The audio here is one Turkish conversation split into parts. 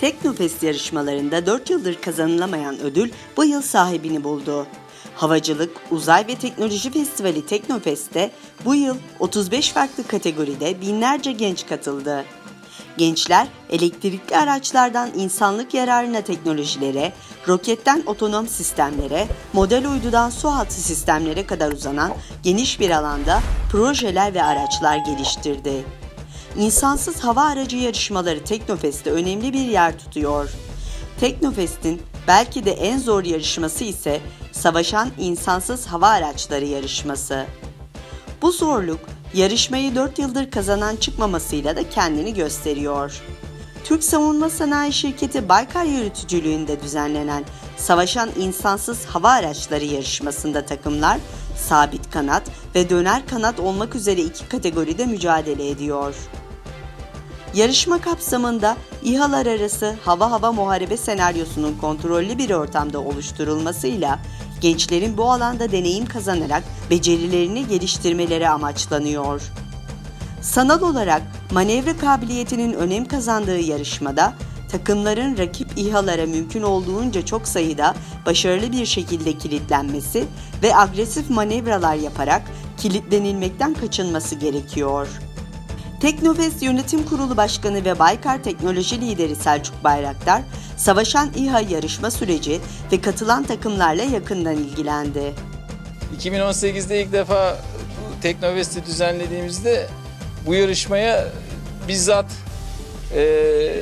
Teknofest yarışmalarında 4 yıldır kazanılamayan ödül bu yıl sahibini buldu. Havacılık, Uzay ve Teknoloji Festivali Teknofest'te bu yıl 35 farklı kategoride binlerce genç katıldı. Gençler elektrikli araçlardan insanlık yararına teknolojilere, roketten otonom sistemlere, model uydudan su altı sistemlere kadar uzanan geniş bir alanda projeler ve araçlar geliştirdi. İnsansız hava aracı yarışmaları Teknofest'te önemli bir yer tutuyor. Teknofest'in belki de en zor yarışması ise Savaşan İnsansız Hava Araçları yarışması. Bu zorluk yarışmayı 4 yıldır kazanan çıkmamasıyla da kendini gösteriyor. Türk Savunma Sanayi Şirketi Baykar yürütücülüğünde düzenlenen Savaşan İnsansız Hava Araçları yarışmasında takımlar sabit kanat ve döner kanat olmak üzere iki kategoride mücadele ediyor. Yarışma kapsamında İHA'lar arası hava-hava muharebe senaryosunun kontrollü bir ortamda oluşturulmasıyla gençlerin bu alanda deneyim kazanarak becerilerini geliştirmeleri amaçlanıyor. Sanal olarak manevra kabiliyetinin önem kazandığı yarışmada takımların rakip İHA'lara mümkün olduğunca çok sayıda başarılı bir şekilde kilitlenmesi ve agresif manevralar yaparak kilitlenilmekten kaçınması gerekiyor. Teknofest Yönetim Kurulu Başkanı ve Baykar Teknoloji Lideri Selçuk Bayraktar, Savaşan İHA yarışma süreci ve katılan takımlarla yakından ilgilendi. 2018'de ilk defa bu Teknovest'i düzenlediğimizde bu yarışmaya bizzat e,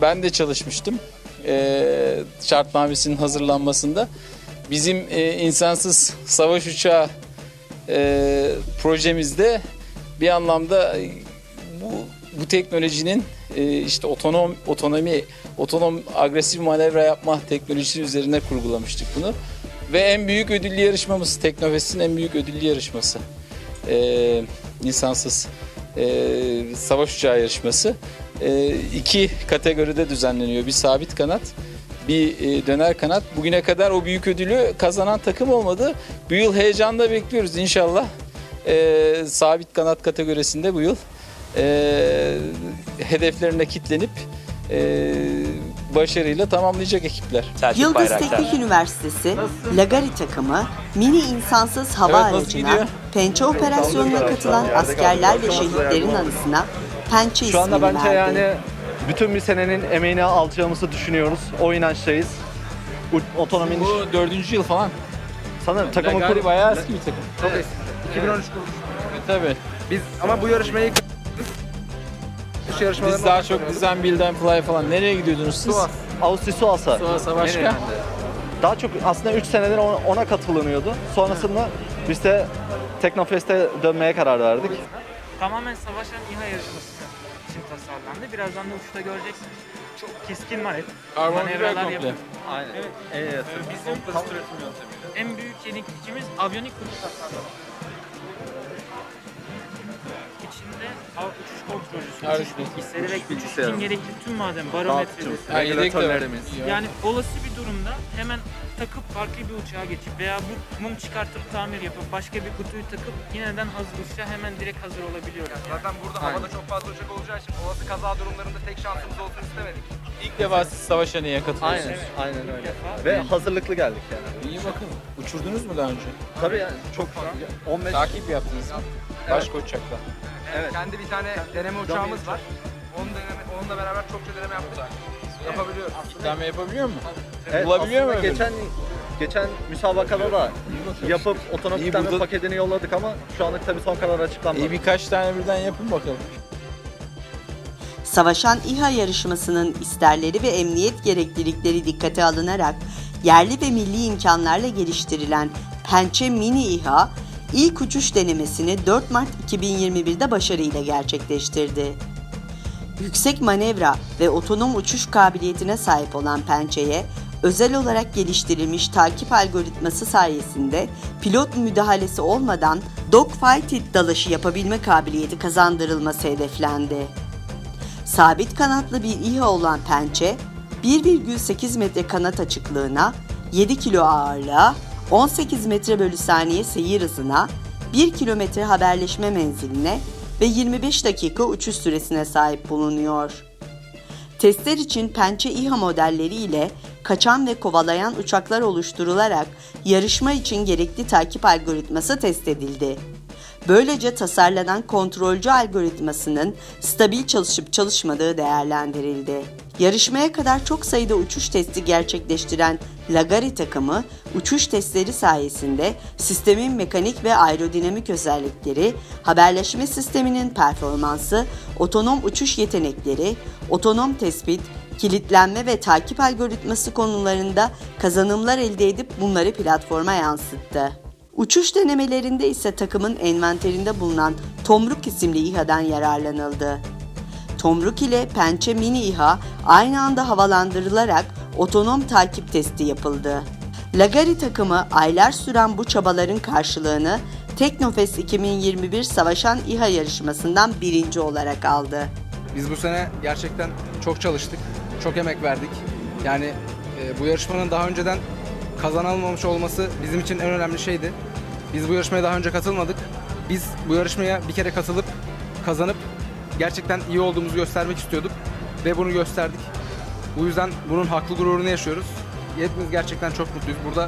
ben de çalışmıştım. E, şartnamesinin hazırlanmasında. Bizim e, insansız savaş uçağı e, projemizde bir anlamda e, bu bu teknolojinin e, işte otonom otonomi otonom agresif manevra yapma teknolojisi üzerine kurgulamıştık bunu. Ve en büyük ödüllü yarışmamız Teknofest'in en büyük ödüllü yarışması. E, insansız e, savaş uçağı yarışması. E, iki kategoride düzenleniyor. Bir sabit kanat, bir e, döner kanat. Bugüne kadar o büyük ödülü kazanan takım olmadı. Bu yıl heyecanla bekliyoruz inşallah. E, sabit kanat kategorisinde bu yıl e, hedeflerine kitlenip e, başarıyla tamamlayacak ekipler. Selçuk Yıldız Bayraktar. Teknik Üniversitesi Lagari takımı mini insansız hava Evet, nasıl aracına pençe operasyonuna katılan askerler ve şehitlerin anısına pençe Şu anda ismini bence verdi. yani bütün bir senenin emeğini alacağımızı düşünüyoruz. O inançtayız. Otonominin Bu dördüncü yıl falan. sanırım takımı Lagari bayağı eski bir takım. Çok eski. 2013 kurulmuş. E, Tabii. Biz ama bu yarışmayı Dış yarışmalarına Biz daha çok bizden build and fly falan. Nereye gidiyordunuz siz? Suas. Avusturya Suas'a. Suas'a başka? Daha çok aslında 3 senedir ona, ona katılınıyordu. Sonrasında biz de Teknofest'e dönmeye karar verdik. Tamamen savaşan İHA yarışması için tasarlandı. Birazdan da uçta göreceksiniz. Çok keskin hep. Karbon Manevralar komple. yapıyor. Aynen. Evet. Evet. Bizim en büyük yenilikçimiz aviyonik kutu tasarlamak. İçinde hava uçuş kontrolcüsü, Her uçuş şey. bilgisayarı ve uçuş bilgisayarı. için gerekli tüm yedek de var. Regülatörlerimiz. Yani olası bir durumda hemen takıp farklı bir uçağa geçip veya bu mum çıkartıp tamir yapıp başka bir kutuyu takıp yeniden hazır uçağa hemen direkt hazır olabiliyoruz. Zaten burada havada çok fazla uçak olacağı için olası kaza durumlarında tek şansımız olsun istemedik. İlk defa siz savaşa niye katılıyorsunuz? Aynen. Aynen öyle. Ve hazırlıklı geldik yani. İyi bakın. Uçurdunuz mu daha önce? Tabii yani çok 15 Takip yaptınız mı? Başka uçakla. Evet. Kendi bir tane deneme uçağımız var. Onun deneme, onunla beraber çokça deneme yaptık. Yapabiliyoruz. Kitleme yapabiliyor mu? Evet, Bulabiliyor mu aslında geçen geçen müsabakada da yapıp otonom İyi, burada- paketini yolladık ama şu anlık tabii son karar açıklanmadı. İyi birkaç tane birden yapın bakalım. Savaşan İHA yarışmasının isterleri ve emniyet gereklilikleri dikkate alınarak yerli ve milli imkanlarla geliştirilen Pençe Mini İHA ilk uçuş denemesini 4 Mart 2021'de başarıyla gerçekleştirdi. Yüksek manevra ve otonom uçuş kabiliyetine sahip olan Pençe'ye özel olarak geliştirilmiş takip algoritması sayesinde pilot müdahalesi olmadan dogfighted dalışı yapabilme kabiliyeti kazandırılması hedeflendi. Sabit kanatlı bir İHA olan pençe, 1,8 metre kanat açıklığına, 7 kilo ağırlığa, 18 metre bölü saniye seyir hızına, 1 kilometre haberleşme menziline ve 25 dakika uçuş süresine sahip bulunuyor. Testler için Pençe İHA modelleri ile kaçan ve kovalayan uçaklar oluşturularak yarışma için gerekli takip algoritması test edildi. Böylece tasarlanan kontrolcü algoritmasının stabil çalışıp çalışmadığı değerlendirildi. Yarışmaya kadar çok sayıda uçuş testi gerçekleştiren Lagari takımı, uçuş testleri sayesinde sistemin mekanik ve aerodinamik özellikleri, haberleşme sisteminin performansı, otonom uçuş yetenekleri, otonom tespit, kilitlenme ve takip algoritması konularında kazanımlar elde edip bunları platforma yansıttı. Uçuş denemelerinde ise takımın envanterinde bulunan Tomruk isimli İHA'dan yararlanıldı. Tomruk ile Pençe Mini İHA aynı anda havalandırılarak otonom takip testi yapıldı. Lagari takımı aylar süren bu çabaların karşılığını Teknofest 2021 Savaşan İHA yarışmasından birinci olarak aldı. Biz bu sene gerçekten çok çalıştık, çok emek verdik. Yani e, bu yarışmanın daha önceden kazanılmamış olması bizim için en önemli şeydi. Biz bu yarışmaya daha önce katılmadık. Biz bu yarışmaya bir kere katılıp kazanıp gerçekten iyi olduğumuzu göstermek istiyorduk ve bunu gösterdik. Bu yüzden bunun haklı gururunu yaşıyoruz. Hepimiz gerçekten çok mutluyuz. Burada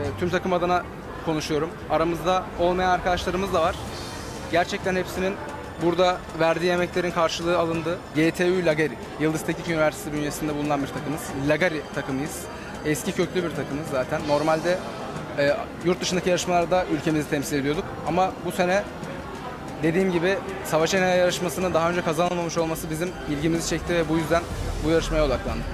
e, tüm takım adına konuşuyorum. Aramızda olmayan arkadaşlarımız da var. Gerçekten hepsinin burada verdiği emeklerin karşılığı alındı. GTÜ Lagari, Yıldız Teknik Üniversitesi bünyesinde bulunan bir takımız. Lagari takımıyız. Eski köklü bir takımız zaten. Normalde e, yurt dışındaki yarışmalarda ülkemizi temsil ediyorduk. Ama bu sene dediğim gibi Savaş Enerji yarışmasının daha önce kazanılmamış olması bizim ilgimizi çekti ve bu yüzden bu yarışmaya odaklandık.